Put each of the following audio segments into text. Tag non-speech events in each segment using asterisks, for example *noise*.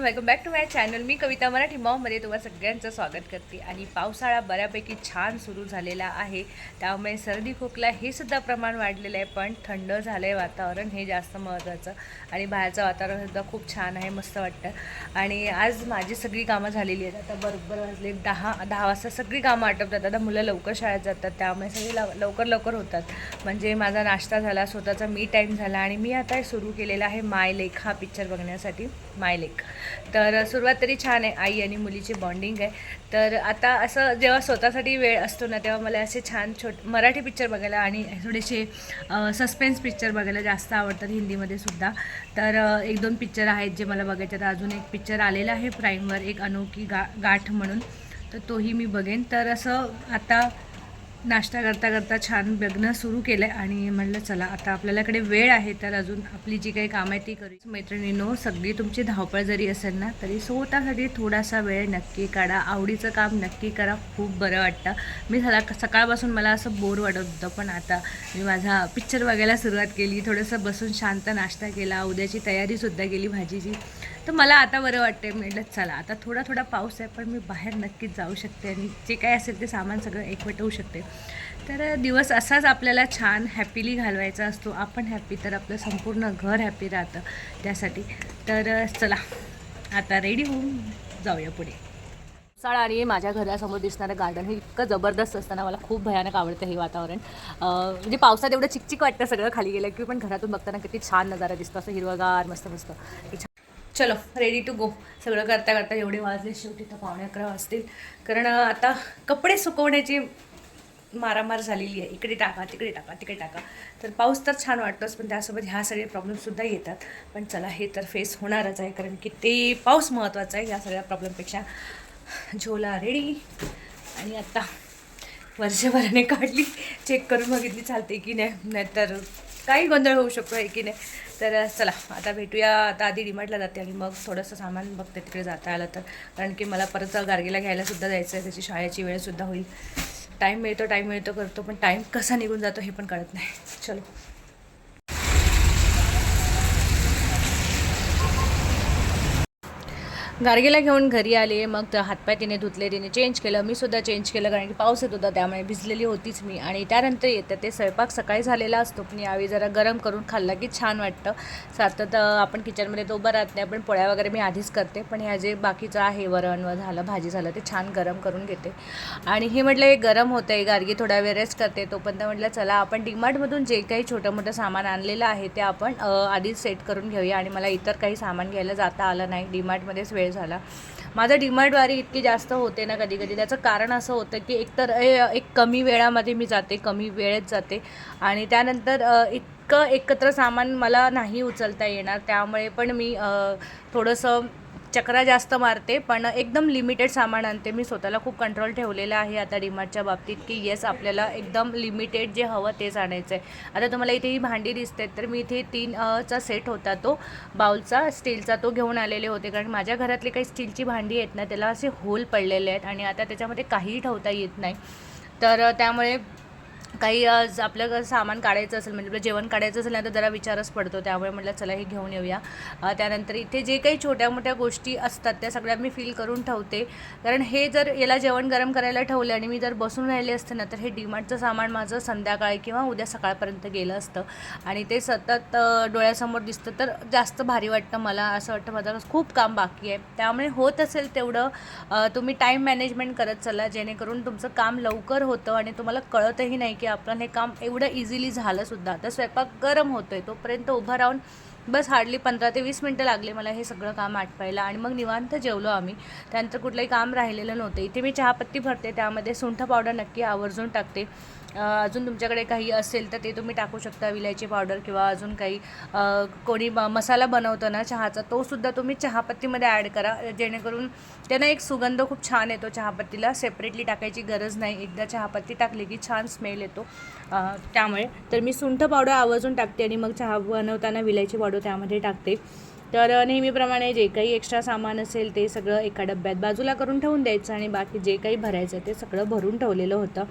Welcome back to my channel मी कविता मराठी मॉममध्ये तुम्हाला सगळ्यांचं स्वागत करते. आणि पावसाळा बऱ्यापैकी छान सुरू झालेला आहे. त्यामुळे सर्दी खोकला हे सुद्धा प्रमाण वाढलेलं आहे. पण थंड झालं आहे वातावरण हे जास्त महत्त्वाचं. आणि बाहेरचं वातावरणसुद्धा खूप छान आहे मस्त वाटतं. आणि आज माझी सगळी कामं झालेली आहेत. आता बरोबर वाजले दहा दहा वाजता सगळी कामं आटपतात. आता मुलं लवकर शाळेत जातात. त्यामुळे सगळी लव लवकर लवकर होतात. म्हणजे माझा नाश्ता झाला स्वतःचा मी टाईम झाला. आणि मी आता सुरू केलेला आहे माय लेख हा पिक्चर बघण्यासाठी. माय लेख. तर सुरुवात तरी छान आहे आई आणि मुलीची बॉन्डिंग आहे. तर आता असं जेव्हा स्वतःसाठी वेळ असतो ना तेव्हा मला असे छान छोट मराठी पिक्चर बघायला आणि थोडेसे सस्पेन्स पिक्चर बघायला जास्त आवडतात हिंदीमध्ये सुद्धा. तर एक दोन पिक्चर आहेत जे मला बघायचे तर अजून एक पिक्चर आलेला आहे प्राईमवर एक अनोखी गा गाठ म्हणून. तर तोही मी बघेन. तर असं आता नाश्ता करता करता छान बघणं सुरू केलं आहे आणि म्हणलं चला आता आपल्याकडे वेळ आहे तर अजून आपली जी काही कामं आहे ती करू. मैत्रिणींनो सगळी तुमची धावपळ जरी असेल ना तरी स्वतःसाठी थोडासा वेळ नक्की काढा. आवडीचं काम नक्की करा. खूप बरं वाटतं. मी झाला सकाळपासून मला असं बोर वाटत होतं पण आता मी माझा पिक्चर बघायला सुरुवात केली. थोडंसं बसून शांत नाश्ता केला. उद्याची तयारीसुद्धा केली. भाजीची तर मला आता बरं वाटते म्हटलं चला आता थोडा थोडा पाऊस आहे पण मी बाहेर नक्कीच जाऊ शकते आणि जे काय असेल ते सामान सगळं एकवटवू शकते. तर दिवस असाच आपल्याला छान हॅपीली घालवायचा असतो. आपण हॅपी तर आपलं संपूर्ण घर हॅपी राहतं त्यासाठी. तर चला आता रेडी होऊन जाऊया पुढे. साळा आणि माझ्या घरासमोर दिसणारं गार्डन हे इतकं जबरदस्त असताना मला खूप भयानक आवडतं हे वातावरण. म्हणजे पावसात एवढं चिकचिक वाटतं सगळं खाली गेलं की पण घरातून बघताना किती छान नजारा दिसतो. असं हिरवगार मस्त मस्त छान चलो रेडी टू गो सगळं करता करता एवढे वाजले शेवटी तर पावणे अकरा वाजतील. कारण आता कपडे सुकवण्याची मारामार झालेली आहे. इकडे टाका तिकडे टाका तिकडे टाका. तर पाऊस तर छान वाटतोच पण त्यासोबत ह्या सगळे प्रॉब्लेमसुद्धा येतात. पण चला हे तर फेस होणारच आहे कारण की ते पाऊस महत्त्वाचा आहे या सगळ्या प्रॉब्लेमपेक्षा झोला रेडी आणि आत्ता वर्षभराने काढली. चेक करून बघितली चालते की नाही. नाहीतर काही गोंधळ होऊ शकतो आहे की नाही तर चला आता भेटूया. आता आधी डिमार्टला जाते आणि मग थोडंसं सामान बघते तिकडे जाता आलं तर. कारण की मला परत गार्गेला घ्यायला सुद्धा जायचं आहे त्याची शाळेची वेळसुद्धा होईल. टाईम मिळतो टाईम मिळतो करतो पण टाईम कसा निघून जातो हे पण कळत नाही. चलो. गार्गेला घेऊन घरी आले मग तर हातपाय तिने धुतले तिने चेंज केलं. मी सुद्धा चेंज केलं कारण की पाऊस येत होता त्यामुळे भिजलेली होतीच मी. आणि त्यानंतर येतं ते स्वयंपाक सकाळी झालेला असतो. पण यावेळी जरा गरम करून खाल्ला की छान वाटतं. सातत आपण किचनमध्ये तो उभं राहत नाही. पण पोळ्या वगैरे मी आधीच करते. पण ह्या जे बाकीचं आहे वरण व झालं भाजी झालं ते छान गरम करून घेते. आणि हे म्हटलं हे गरम होतं आहे गार्गी थोडा वेळ रेस्ट करते. तोपर्यंत म्हटलं चला आपण डीमार्टमधून जे काही छोटं मोठं सामान आणलेलं आहे ते आपण आधीच सेट करून घेऊया. आणि मला इतर काही सामान घ्यायला जाता आलं नाही. डीमार्टमध्येच वेळ झाला. माझं डिमांडवारी इतकी जास्त होते ना कधी कधी. त्याचं कारण असं होतं की एकतर ए- एक कमी वेळामध्ये मी जाते कमी वेळेत जाते. आणि त्यानंतर इतकं एकत्र सामान मला नाही उचलता येणार. त्यामुळे पण मी थोडंसं चक्रा जास्त मारते पण एकदम लिमिटेड सामान आणते. मी स्वतःला खूप कंट्रोल ठेवलेला आहे आता डिमार्टच्या बाबतीत की येस आपल्याला एकदम लिमिटेड जे हवं तेच आणायचं आहे आता तुम्हाला इथे ही भांडी दिसते तर मी इथे तीन चा सेट होता तो बाउलचा स्टीलचा तो घेऊन आलेले होते. कारण माझ्या घरातली काही स्टीलची भांडी आहेत ना त्याला असे होल पडलेले आहेत आणि आता त्याच्यामध्ये काहीही ठेवता येत नाही. तर त्यामुळे काही ज- आपलं सामान काढायचं असेल म्हणजे आपलं जेवण काढायचं असेल ना तर जरा विचारच पडतो. त्यामुळे म्हटलं चला हे घेऊन येऊया. त्यानंतर इथे जे काही छोट्या मोठ्या गोष्टी असतात त्या सगळ्या मी फील करून ठेवते. कारण हे जर याला जेवण गरम करायला ठेवलं आणि मी जर बसून राहिले असते ना तर हे डीमार्टचं सामान माझं संध्याकाळी किंवा उद्या सकाळपर्यंत गेलं असतं. आणि ते सतत डोळ्यासमोर दिसतं तर जास्त भारी वाटतं मला. असं वाटतं माझं खूप काम बाकी आहे. त्यामुळे होत असेल तेवढं तुम्ही टाईम मॅनेजमेंट करत चला जेणेकरून तुमचं काम लवकर होतं आणि तुम्हाला कळतही नाही की आपण हे काम एवढं इझिली झालं सुद्धा. तर स्वयंपाक गरम होतोय तोपर्यंत उभं राहून बस हार्डली पंधरा ते वीस मिनटं लागले मला हे सगळं काम आठवायला आणि मग निवांत जेवलो आम्ही. त्यानंतर कुठलंही काम राहिलेलं नव्हतं. इथे मी चहापत्ती भरते त्यामध्ये सुंठ पावडर नक्की आवर्जून टाकते. अजून तुमच्याकडे काही असेल तर ते तुम्ही टाकू शकता विलायची पावडर किंवा अजून काही. कोणी मसाला बनवतं ना चहाचा तोसुद्धा तुम्ही चहापत्तीमध्ये ॲड करा जेणेकरून त्यांना एक सुगंध खूप छान येतो चहापत्तीला. सेपरेटली टाकायची गरज नाही. एकदा चहापत्ती टाकली की छान स्मेल येतो. त्यामुळे तर मी सुंठ पावडर आवर्जून टाकते आणि मग चहा बनवताना विलायची पावडर त्यामध्ये टाकते. तर नेहमीप्रमाणे जे काही एक्स्ट्रा सामान असेल ते सगळं एका डब्यात बाजूला करून ठेवून द्यायचं आणि बाकी जे काही भरायचं ते सगळं भरून ठेवलेलं होतं.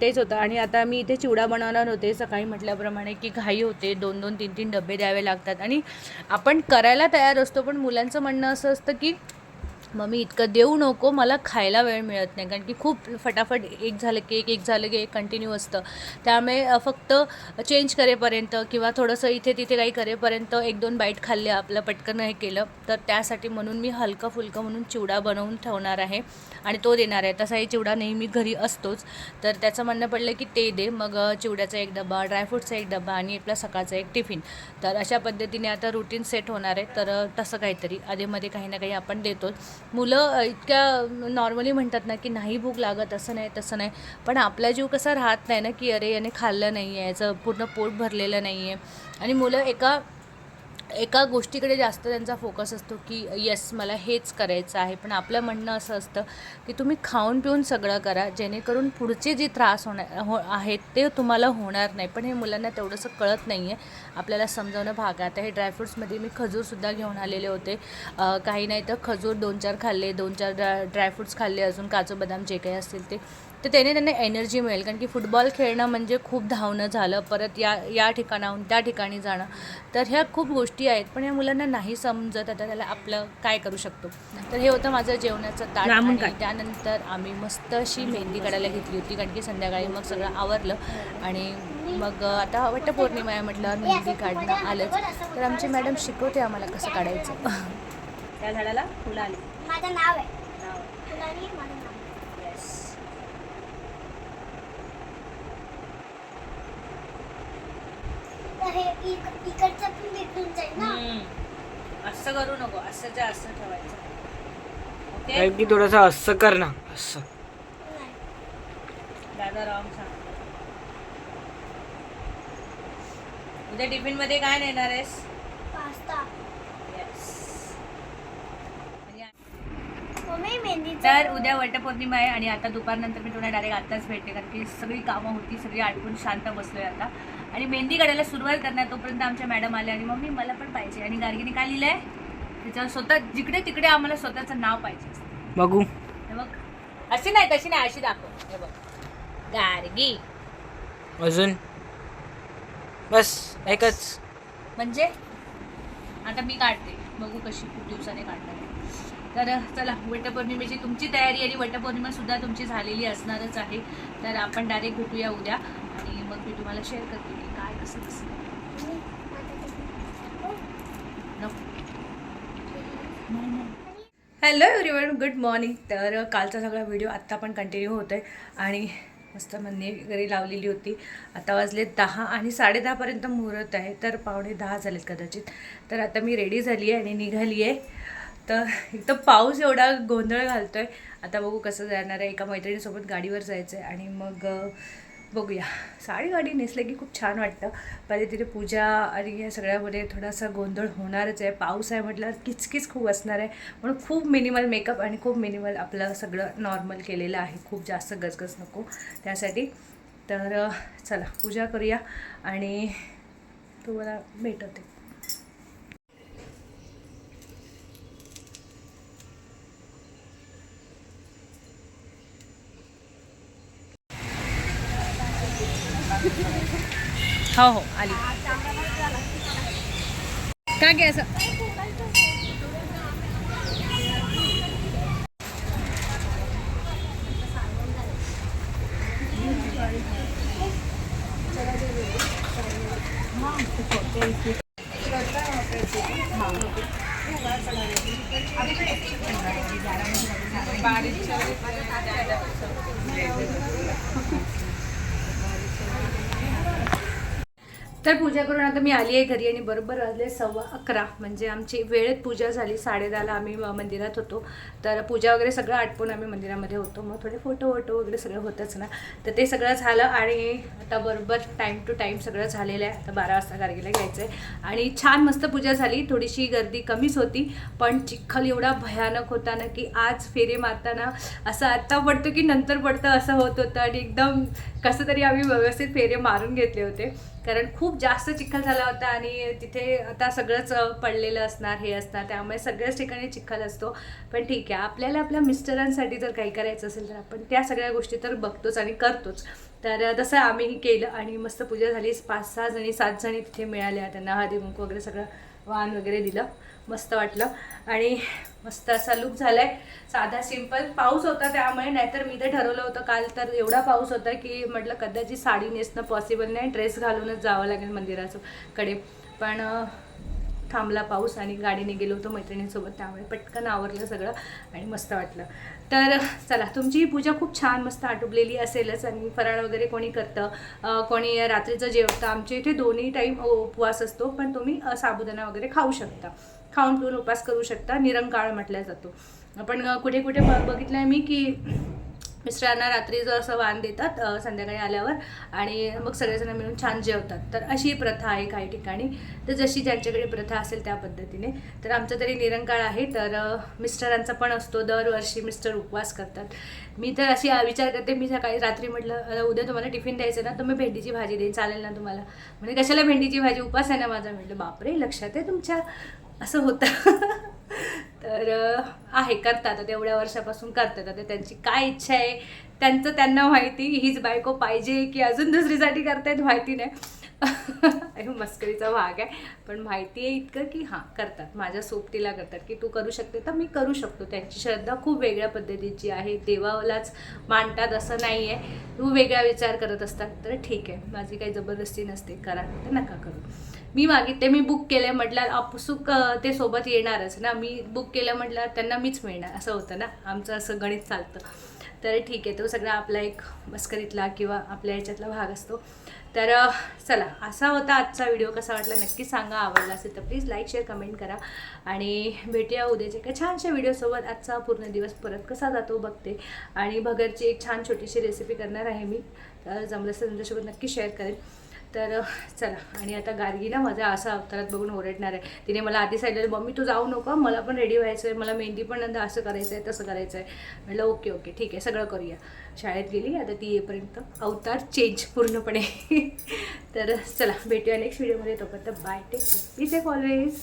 तेच होतं. आणि आता मी इथे चिवडा बनवणार होते. सकाळी म्हटल्याप्रमाणे की घाई होते. दोन दोन तीन तीन डबे द्यावे लागतात. आणि आपण करायला तयार असतो. पण मुलांचं म्हणणं असं असतं की मम्मी इतकं देऊ नको मला खायला वेळ मिळत नाही. कारण की खूप फटाफट एक झालं की एक एक झालं की एक कंटिन्यू असतं. त्यामुळे फक्त चेंज करेपर्यंत किंवा थोडंसं इथे तिथे काही करेपर्यंत एक दोन बाईट खाल्ले आपलं पटकन हे केलं तर त्यासाठी म्हणून मी हलकं फुलकं म्हणून चिवडा बनवून ठेवणार आहे आणि तो देणार आहे. तसाही चिवडा नेहमी घरी असतोच. तर त्याचं म्हणणं पडलं की ते दे. मग चिवड्याचा एक डबा ड्रायफ्रूटचा एक डबा आणि आपला सकाळचा एक टिफिन तर अशा पद्धतीने आता रुटीन सेट होणार आहे. तर तसं काहीतरी आधीमध्ये काही ना काही आपण देतोच. मुलं इतक्या नॉर्मली म्हणतात ना की नाही भूक लागत असं नाही तसं नाही. पण आपला जीव कसा राहत नाही ना की अरे याने खाल्लं नाही आहे याचं पूर्ण पोट भरलेलं नाही आहे आणि मुलं एका एका गोष्टीकडे जास्त त्यांचा फोकस असतो की येस मला हेच करायचं आहे. पण आपलं म्हणणं असं असतं की तुम्ही खाऊन पिऊन सगळं करा जेणेकरून पुढचे जे त्रास होणार हो आहेत ते तुम्हाला होणार नाही. पण हे मुलांना तेवढंसं कळत नाही आहे. आपल्याला समजवणं भाग आहे. आता हे ड्रायफ्रूट्समध्ये मी खजूरसुद्धा घेऊन आलेले होते. काही नाही तर खजूर दोन चार खाल्ले दोन चार ड्रा ड्रायफ्रूट्स खाल्ले अजून काजू बदाम जे काही असतील ते. तर त्याने त्यांना एनर्जी मिळेल. कारण की फुटबॉल खेळणं म्हणजे खूप धावणं झालं. परत या या ठिकाणाहून त्या ठिकाणी जाणं. तर ह्या खूप गोष्टी आहेत पण या मुलांना नाही समजत आता त्याला आपलं काय करू शकतो. तर हे होतं माझं जेवणाचं ताट आणि. त्यानंतर आम्ही मस्त अशी मेहंदी काढायला घेतली होती कारण की संध्याकाळी मग सगळं आवरलं. आणि मग आता वटपौर्णिमा आहे म्हटल्यावर मेहंदी काढणं आलंच. तर आमची मॅडम शिकवते आम्हाला कसं काढायचं. *laughs* त्या झाडाला फुलं आली. माझं नाव आहे फुलानी माझं नाव तर हे इक- इकडचं पण बिघडून जाईल ना. असं करू नको असंच्या असं ठेवायचं. ओके? की थोडंसं असं कर ना असं. दादा रॉंग सांग. उद्या टिफिनमध्ये काय नेणार आहेस? पास्ता. येस मम्मी मेहंदीचं तर उद्या वटपौर्णिमा आहे आणि आता दुपारनंतर मी तुम्हाला डायरेक्ट आत्ताच भेटते कारण की सगळी कामं होती सगळी आटपून शांत बसलोय आता. आणि मेहंदी काढायला सुरुवात करणार तोपर्यंत आमच्या मॅडम आल्या आणि मम्मी मला पण पाहिजे. आणि गार्गीने काय लिहिलंय? त्याच्यावर स्वतः जिकडे तिकडे आम्हाला स्वतःचं नाव पाहिजे. बघू. हे बघ. अशी नाही तशी नाही अशी दाखव. हे बघ. गार्गी. अजून? बस एकच. म्हणजे? आता मी काढते. बघू कशी खूप दिवसाने काढणार आहे. तर चला वटपौर्णिमेची तुमची तयारी आणि वटपौर्णिमा सुद्धा तुमची झालेली असणारच आहे. तर आपण डायरेक्ट भेटूया उद्या. आणि मग मी तुम्हाला शेअर करते. की हॅलो एवरीवन गुड मॉर्निंग तर कालचा सगळा व्हिडिओ आत्ता पण कंटिन्यू होत आहे आणि मस्त मंदी वगैरे लावलेली होती. आता वाजले दहा आणि साडेदहापर्यंत मुहूर्त आहे. तर पावणे दहा झालेत कदाचित. तर आता मी रेडी झाली आहे आणि निघाली आहे. तर एक तर पाऊस एवढा गोंधळ घालतो आहे आता बघू कसं जाणार आहे. एका मैत्रिणीसोबत गाडीवर जायचं आहे आणि मग बघूया. साडी गाडी नेसलं की खूप छान वाटतं. पहिले तिथे पूजा आणि या सगळ्यामध्ये थोडासा गोंधळ होणारच आहे. पाऊस आहे म्हटलं किचकिच खूप असणार आहे. म्हणून खूप मिनिमल मेकअप आणि खूप मिनिमल आपलं सगळं नॉर्मल केलेलं आहे. खूप जास्त गजगज नको त्यासाठी. तर चला पूजा करूया आणि तुम्हाला भेटवते हो हो आली. काय घ्यायचं असं? तर पूजा करून आता मी आली आहे घरी आणि बरोबर आले सव्वा अकरा. म्हणजे आमची वेळेत पूजा झाली. साडेदहाला आम्ही मंदिरात होतो. तर पूजा वगैरे सगळं आटपून आम्ही मंदिरामध्ये होतो. मग थोडे फोटो वोटो वगैरे सगळं होतंच ना. तर ते सगळं झालं आणि आता बरोबर टाईम टू टाईम सगळं झालेलं आहे. आता बारा वाजता गार्गीला घ्यायचं आहे आणि छान मस्त पूजा झाली. थोडीशी गर्दी कमीच होती. पण चिखल एवढा भयानक होता ना की आज फेरे मारताना असं आत्ता पडतो की नंतर पडतं असं होत होतं. आणि एकदम कसं तरी आम्ही व्यवस्थित फेरे मारून घेतले होते. कारण खूप जास्त चिखल झाला होता आणि तिथे आता सगळंच पडलेलं असणार हे असणार त्यामुळे सगळ्याच ठिकाणी चिखल असतो. पण ठीक आहे आपल्याला आपल्या मिस्टरांसाठी जर काही करायचं असेल तर आपण त्या सगळ्या गोष्टी तर बघतोच आणि करतोच. तर तसं आम्हीही केलं आणि मस्त पूजा झाली. पाच सहा जणी सात जणी तिथे मिळाल्या. त्यांना हळदी कुंकू वगैरे सगळं वाहन वगैरे दिलं. मस्त वाटलं. आणि मस्त असा लुक झालाय. साधा सिंपल पाऊस होता त्यामुळे नाहीतर मी तर ठरवलं होतं काल तर एवढा पाऊस होता की म्हटलं कदाचित साडी नेसणं पॉसिबल नाही. ड्रेस घालूनच जावं लागेल मंदिराचं कडे. पण थांबला पाऊस आणि गाडीने गेलो होतो मैत्रिणींसोबत त्यामुळे पटकन आवरलं सगळं आणि मस्त वाटलं. तर चला तुमची ही पूजा खूप छान मस्त आटोपलेली असेलच आणि फराळ वगैरे कोणी करतं कोणी रात्रीचं जेवतं. आमच्या इथे दोन्ही टाईम उपवास असतो पण तुम्ही साबुदाणा वगैरे खाऊ शकता. खाऊन पिऊन उपास करू शकता. निरंकाळ म्हटला जातो. पण कुठे कुठे बघितलं आहे मी की मिस्टरांना रात्री जो असं वाण देतात संध्याकाळी आल्यावर आणि मग सगळेजण मिळून छान जेवतात. तर अशी प्रथा आहे काही ठिकाणी. तर जशी ज्यांच्याकडे प्रथा असेल त्या पद्धतीने. तर आमचं तरी निरंकाळ आहे. तर मिस्टरांचा पण असतो. दरवर्षी मिस्टर उपवास करतात. मी तर अशी विचार करते. मी सकाळी रात्री म्हटलं उद्या तुम्हाला टिफिन द्यायचं ना तर मी भेंडीची भाजी देईन. चालेल ना तुम्हाला? म्हणजे कशाला भेंडीची भाजी? उपास आहे ना माझा? म्हटलं बापरे लक्षात आहे तुमच्या. असं होतं. *laughs* तर आहे करतात. आता एवढ्या वर्षापासून करतात. आता त्यांची काय इच्छा आहे त्यांचं त्यांना माहिती. हीच बायको पाहिजे की अजून दुसरीसाठी करतायत माहिती नाही. *laughs* मस्करीचा भाग आहे. पण माहिती आहे इतकं की हां करतात. माझ्या सोबतीला करतात की तू करू शकते तर मी करू शकतो. त्यांची श्रद्धा खूप वेगळ्या पद्धतीची आहे. देवालाच मांडतात असं नाही आहे. तू वेगळा विचार करत असतात. तर ठीक आहे. माझी काही जबरदस्ती नसते. करा. तर नका करू. मी मागितले मी बुक केलं म्हटलं आपसुक ते सोबत येणारच ना. मी बुक केलं म्हटलं त्यांना मीच मिळणार. असं होतं ना? आमचं असं गणित चालतं. तर ठीक आहे तो सगळा आपला एक मस्करीतला किंवा आपल्या याच्यातला भाग असतो. तर चला. असा होता आजचा व्हिडिओ कसा वाटला नक्की सांगा. आवडला असेल तर प्लीज लाईक शेअर कमेंट करा. आणि भेटूया उद्याच्या एका छानशा व्हिडिओसोबत आजचा पूर्ण दिवस परत कसा जातो बघते. आणि भगरची एक छान छोटीशी रेसिपी करणार आहे मी. तर जमलं असेल तुमच्यासोबत नक्की शेअर करेन. तर चला. आणि आता गार्गी ना माझा असा अवतारात बघून ओरडणार आहे. तिने मला आधी सांगितलं मम्मी तू जाऊ नको. मला पण रेडी व्हायचं आहे मला मेहंदी पण नंतर असं करायचं आहे तसं करायचं आहे म्हटलं ओके ओके. ठीक आहे सगळं करूया. शाळेत गेली. आता ती येईपर्यंत अवतार चेंज पूर्णपणे. *laughs* तर चला. भेटूया नेक्स्ट व्हिडिओमध्ये तोपर्यंत बाय टेक प्लीज एक ऑलवेज